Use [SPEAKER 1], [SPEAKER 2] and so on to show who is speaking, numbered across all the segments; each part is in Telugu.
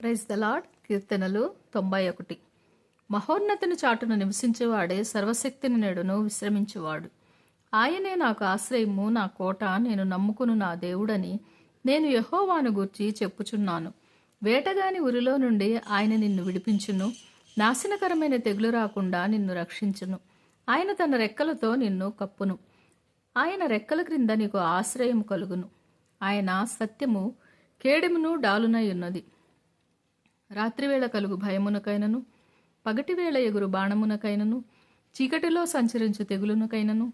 [SPEAKER 1] ప్రైజ్ ద లాడ్ కీర్తనలు తొంభై ఒకటి. మహోన్నతిని చాటును నివసించేవాడే సర్వశక్తిని నేడును విశ్రమించువాడు. ఆయనే నాకు ఆశ్రయము నా కోట నేను నమ్ముకును నా దేవుడని నేను యహోవాను గూర్చి చెప్పుచున్నాను. వేటగాని ఉరిలో నుండి ఆయన నిన్ను విడిపించును. నాశనకరమైన తెగులు రాకుండా నిన్ను రక్షించును. ఆయన తన రెక్కలతో నిన్ను కప్పును. ఆయన రెక్కల క్రింద నీకు ఆశ్రయం కలుగును. ఆయన సత్యము కేడెమును డాలునై ఉన్నది. రాత్రివేళ కలుగు భయమునకైనను పగటివేళ ఎగురు బాణమునకైనను చీకటిలో సంచరించు తెగులునకైనను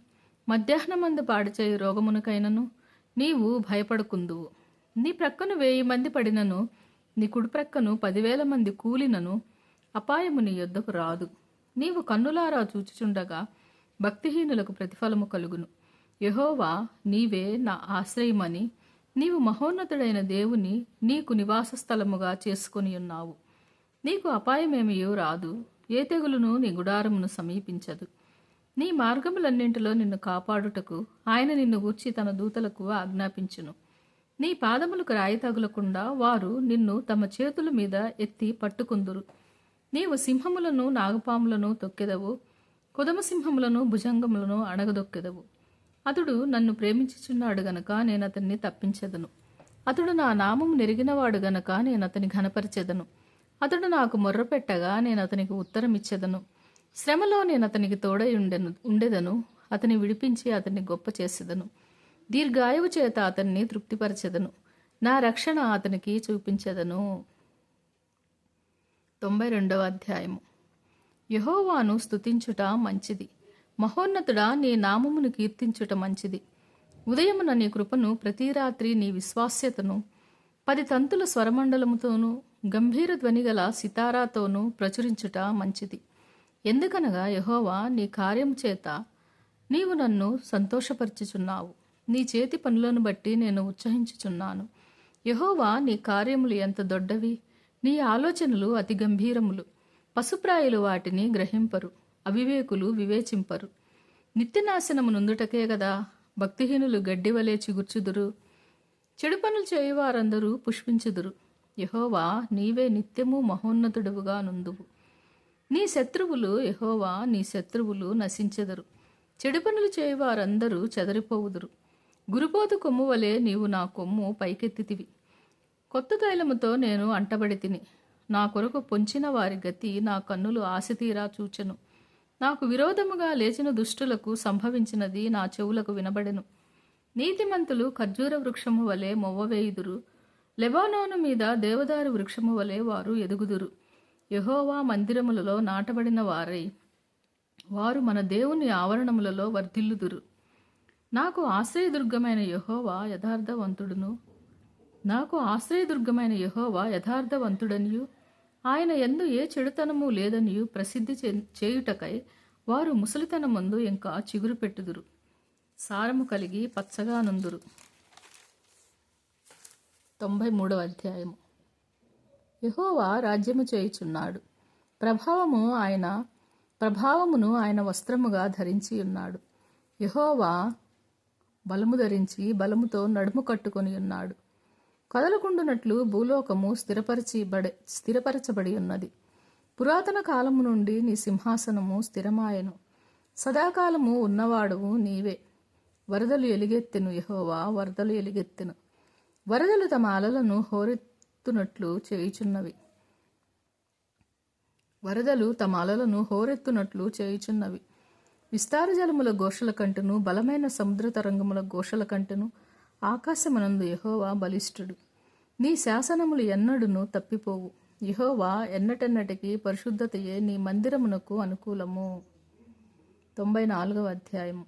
[SPEAKER 1] మధ్యాహ్నమందు పాడిచేయు రోగమునకైనను నీవు భయపడుకుందువు. నీ ప్రక్కను వేయి మంది పడినను నీ కుడి ప్రక్కను పదివేల మంది కూలినను అపాయము నీ యొద్దకు రాదు. నీవు కన్నులారా చూచుచుండగా భక్తిహీనులకు ప్రతిఫలము కలుగును. యహోవా నీవే నా ఆశ్రయమని నీవు మహోన్నతుడైన దేవుని నీకు నివాస స్థలముగా చేసుకొని ఉన్నావు. నీకు అపాయమేమియో రాదు. ఏ తెగులును నీ గుడారమును సమీపించదు. నీ మార్గములన్నింటిలో నిన్ను కాపాడుటకు ఆయన నిన్ను గూర్చి తన దూతలకు ఆజ్ఞాపించును. నీ పాదములకు రాయి తగులకుండా వారు నిన్ను తమ చేతుల మీద ఎత్తి పట్టుకుందురు. నీవు సింహములను నాగపాములను తొక్కెదవు. కుదమ సింహములను భుజంగములను అణగదొక్కెదవు. అతడు నన్ను ప్రేమించుచున్నాడు గనక నేను అతన్ని తప్పించెదను. అతడు నా నామం నెరిగినవాడు గనక నేను అతని ఘనపరిచెదను. అతడు నాకు మొర్రపెట్టగా నేను అతనికి ఉత్తరం ఇచ్చేదను శ్రమలో నేను అతనికి తోడై ఉండెను ఉండెదను. అతని విడిపించి అతన్ని గొప్ప చేసేదను. దీర్ఘాయువు చేత అతన్ని తృప్తిపరచెదను. నా రక్షణ అతనికి చూపించెదను. తొంభై రెండవ అధ్యాయము. యహోవాను స్తుతించుట మంచిది. మహోన్నతుడా నీ నామమును కీర్తించుట మంచిది. ఉదయమున నీ కృపను ప్రతి రాత్రి నీ విశ్వాస్యతను పది తంతుల స్వరమండలముతోనూ గంభీర ధ్వనిగల సితారాతోనూ ప్రచురించుట మంచిది. ఎందుకనగా యహోవా నీ కార్యం చేత నీవు నన్ను సంతోషపరచుచున్నావు. నీ చేతి పనులను బట్టి నేను ఉత్సహించుచున్నాను. యహోవా నీ కార్యములు ఎంత దొడ్డవి! నీ ఆలోచనలు అతి గంభీరములు. పశుప్రాయులు వాటిని గ్రహింపరు. అవివేకులు వివేచింపరు. నిత్యనాశనము నుందుటకే గదా భక్తిహీనులు గడ్డివలే చిగుర్చుదురు. చెడు పనులు చేయువారందరూ పుష్పించుదురు. యహోవా నీవే నిత్యము మహోన్నతుడువుగా నుందువు. నీ శత్రువులు యహోవా నీ శత్రువులు నశించెదరు. చెడు పనులు చేయువారందరూ చెదరిపోవుదురు. గురుపోతు కొమ్ము వలె నీవు నా కొమ్ము పైకెత్తితివి. కొత్త తైలముతో నేను అంటబడి తిని నా కొరకు పొంచిన వారి గతి నా కన్నులు ఆశతీరా చూచెను. నాకు విరోధముగా లేచిన దుష్టులకు సంభవించినది నా చెవులకు వినబడెను. నీతిమంతులు ఖర్జూర వృక్షము వలె మొవ్వవేయుదురు. లెబానోను మీద దేవదారు వృక్షము వలె వారు ఎదుగుదురు. యహోవా మందిరములలో నాటబడిన వారై వారు మన దేవుని ఆవరణములలో వర్ధిల్లుదురు. నాకు ఆశ్రయదుర్గమైన యహోవా యథార్థవంతుడును. నాకు ఆశ్రయదుర్గమైన యహోవా యథార్థవంతుడనియు. ఆయన ఎందు ఏ చెడుతనము లేదనియు ప్రసిద్ధి చేయుటకై వారు ముసలితనమందు ఇంకా చిగురు పెట్టుదురు. సారము కలిగి పచ్చగా నుందురు. తొంభై మూడవ అధ్యాయము. యహోవా రాజ్యము చేయుచున్నాడు. ప్రభావము ఆయన ప్రభావమును ఆయన వస్త్రముగా ధరించి ఉన్నాడు. యహోవా బలము ధరించి బలముతో నడుము కట్టుకొని ఉన్నాడు. కదలకుండునట్లు భూలోకము స్థిరపరచిబడి స్థిరపరచబడి ఉన్నది. పురాతన కాలము నుండి నీ సింహాసనము స్థిరమాయను. సదాకాలము ఉన్నవాడువు నీవే. వరదలు ఎలుగెత్తెను యహోవా వరదలు ఎలుగెత్తెను. వరదలు తమ అలలను హోరెత్తునట్లు చేయుచున్నవి. వరదలు తమ అలలను హోరెత్తునట్లు చేయుచున్నవి. విస్తార జలముల ఘోషల కంటెను బలమైన సముద్ర తరంగముల ఘోషల కంటెను ఆకాశమనందు యహోవా బలిష్ఠుడు నీ శాసనములు ఎన్నడును తప్పిపోవు. యహోవా ఎన్నటెన్నటికి పరిశుద్ధతయే నీ మందిరమునకు అనుకూలము. తొంభై నాలుగవ అధ్యాయము.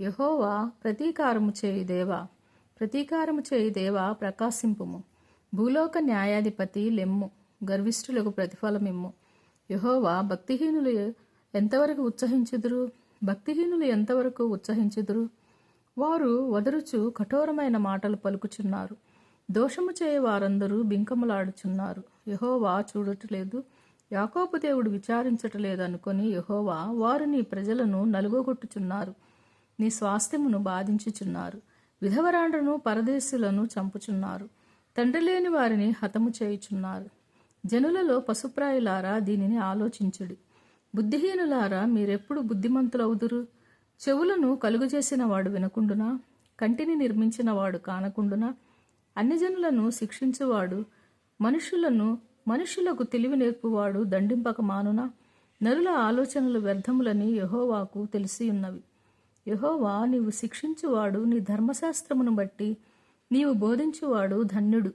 [SPEAKER 1] యహోవా ప్రతీకారము చేయి దేవా ప్రతీకారము చేయి దేవా ప్రకాశింపుము. భూలోక న్యాయాధిపతి లెమ్ము గర్విష్ఠులకు ప్రతిఫలమిమ్ము. యహోవా భక్తిహీనులు ఎంతవరకు ఉత్సహించుదురు? భక్తిహీనులు ఎంతవరకు ఉత్సహించుదురు? వారు వదరుచు కఠోరమైన మాటలు పలుకుచున్నారు. దోషము చేయ వారందరూ బింకములాడుచున్నారు. యహోవా చూడటలేదు. యాకోపదేవుడు విచారించటలేదు అనుకొని యహోవా వారు నీ ప్రజలను నలుగొగొట్టుచున్నారు. నీ స్వాస్థ్యమును బాధించుచున్నారు. విధవరాండ్రను పరదేశులను చంపుచున్నారు. తండ్రి లేని వారిని హతము చేయుచున్నారు. జనులలో పశుప్రాయులారా దీనిని ఆలోచించుడి. బుద్ధిహీనులారా మీరెప్పుడు బుద్ధిమంతులవుదురు? చెవులను కలుగజేసిన వాడు వినకుండునా? కంటిని నిర్మించిన వాడు కానకుండునా? అన్యజనులను శిక్షించువాడు మనుషులను మనుషులకు తెలివి నేర్పువాడు దండింపక మానునా? నరుల ఆలోచనలు వ్యర్థములని యహోవాకు తెలిసి ఉన్నవి యహోవా నీవు శిక్షించువాడు నీ ధర్మశాస్త్రమును బట్టి నీవు బోధించువాడు ధన్యుడు.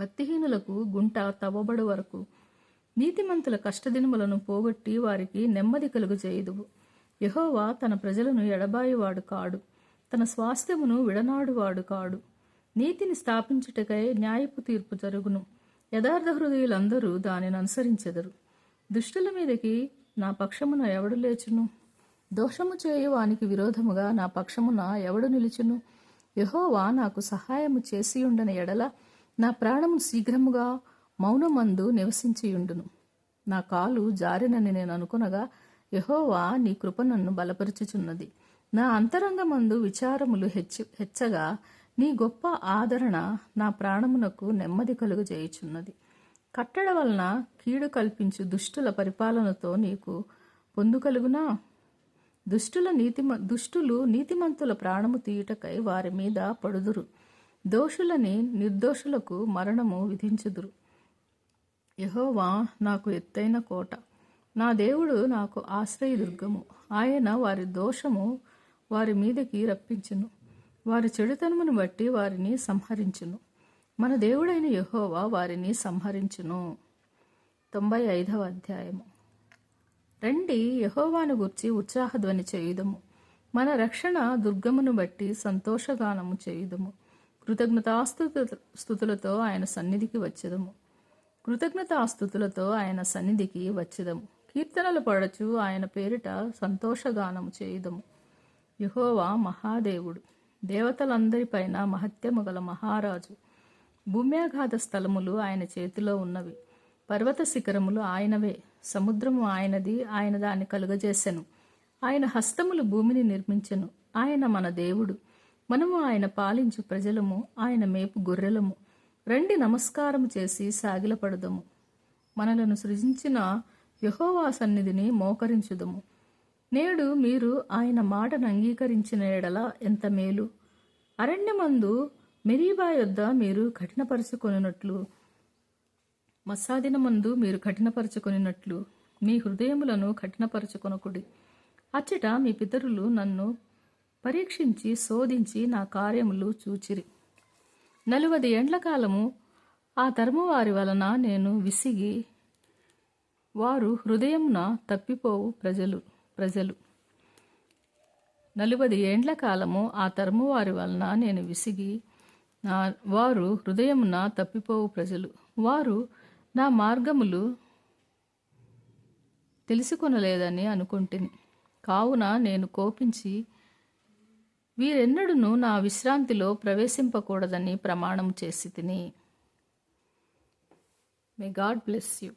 [SPEAKER 1] భక్తిహీనులకు గుంట తవ్వబడు వరకు నీతిమంతుల కష్టదినములను పోగొట్టి వారికి నెమ్మది కలుగజేయుదువు. యహోవా తన ప్రజలను ఎడబాయివాడు కాడు. తన స్వాస్థ్యమును విడనాడువాడు కాడు. నీతిని స్థాపించుటకై న్యాయపు తీర్పు జరుగును. యథార్థ హృదయులందరూ దానిని అనుసరించెదరు. దుష్టుల మీదకి నా పక్షమున ఎవడు లేచును? దోషము చేయువానికి విరోధముగా నా పక్షమున ఎవడు నిలుచును? యహోవా నాకు సహాయము చేసియుండని ఎడల నా ప్రాణము శీఘ్రముగా మౌనమందు నివసించియుండును. నా కాలు జారినని నేను అనుకునగా యహోవా నీ కృప నన్ను బలపరుచుచున్నది. నా అంతరంగమందు విచారములు హెచ్చు హెచ్చగా నీ గొప్ప ఆదరణ నా ప్రాణమునకు నెమ్మది కలుగు చేయుచున్నది కట్టడ వలన కీడు కల్పించు దుష్టుల పరిపాలనతో నీకు పొందు కలుగునా? దుష్టుల నీతిమ దుష్టులు నీతిమంతుల ప్రాణము తీయుటకై వారి మీద పడుదురు. దోషులని నిర్దోషులకు మరణము విధించుదురు. యహోవా నాకు ఎత్తైన కోట. నా దేవుడు నాకు ఆశ్రయదుర్గము ఆయన వారి దోషము వారి మీదకి రప్పించును. వారి చెడుతనమును బట్టి వారిని సంహరించును. మన దేవుడైన యహోవా వారిని సంహరించును. తొంభై ఐదవ అధ్యాయము. రండి యహోవాను గుర్చి ఉత్సాహధ్వని చేయుదము. మన రక్షణ దుర్గమును బట్టి సంతోషగానము చేయుదము. కృతజ్ఞతాస్తు స్థుతులతో ఆయన సన్నిధికి వచ్చేదము. కృతజ్ఞతాస్తుతులతో ఆయన సన్నిధికి వచ్చేదము. కీర్తనలు పడచు ఆయన పేరిట సంతోషగానము చేయుదము. యహోవా మహాదేవుడు దేవతలందరిపైన మహత్యము గల మహారాజు. భూమ్యాఘాత స్థలములు ఆయన చేతిలో ఉన్నవి. పర్వత శిఖరములు ఆయనవే. సముద్రము ఆయనది ఆయన దాన్ని కలుగజేసెను. ఆయన హస్తములు భూమిని నిర్మించెను. ఆయన మన దేవుడు. మనము ఆయన పాలించు ప్రజలము ఆయన మేపు గొర్రెలము. రండి నమస్కారము చేసి సాగిలపడదము. మనలను సృజించిన యహోవా సన్నిధిని మోకరించుదము. నేడు మీరు ఆయన మాటను అంగీకరించిన ఎడల ఎంత మేలు. అరణ్యమందు మెరీబా యొద్ద మీరు కఠినపరుచుకొనినట్లు మస్సాదినమందు మీరు కఠినపరచుకొనినట్లు మీ హృదయములను కఠినపరచుకొనకుడి. అచ్చట మీ పితరులు నన్ను పరీక్షించి శోధించి నా కార్యములు చూచిరి. నలువది ఏండ్ల కాలము ఆ ధర్మవారి వలన నేను విసిగి వారు హృదయమున తప్పిపోవు ప్రజలు ప్రజలు. నలువది ఏండ్ల కాలము ఆ తరము వారి వలన నేను విసిగి నా వారు హృదయమున తప్పిపోవు ప్రజలు. వారు నా మార్గములు తెలుసుకొనలేదని అనుకుంటుని. కావున నేను కోపించి వీరెన్నడూను నా విశ్రాంతిలో ప్రవేశింపకూడదని ప్రమాణం చేసి తిని. May God bless you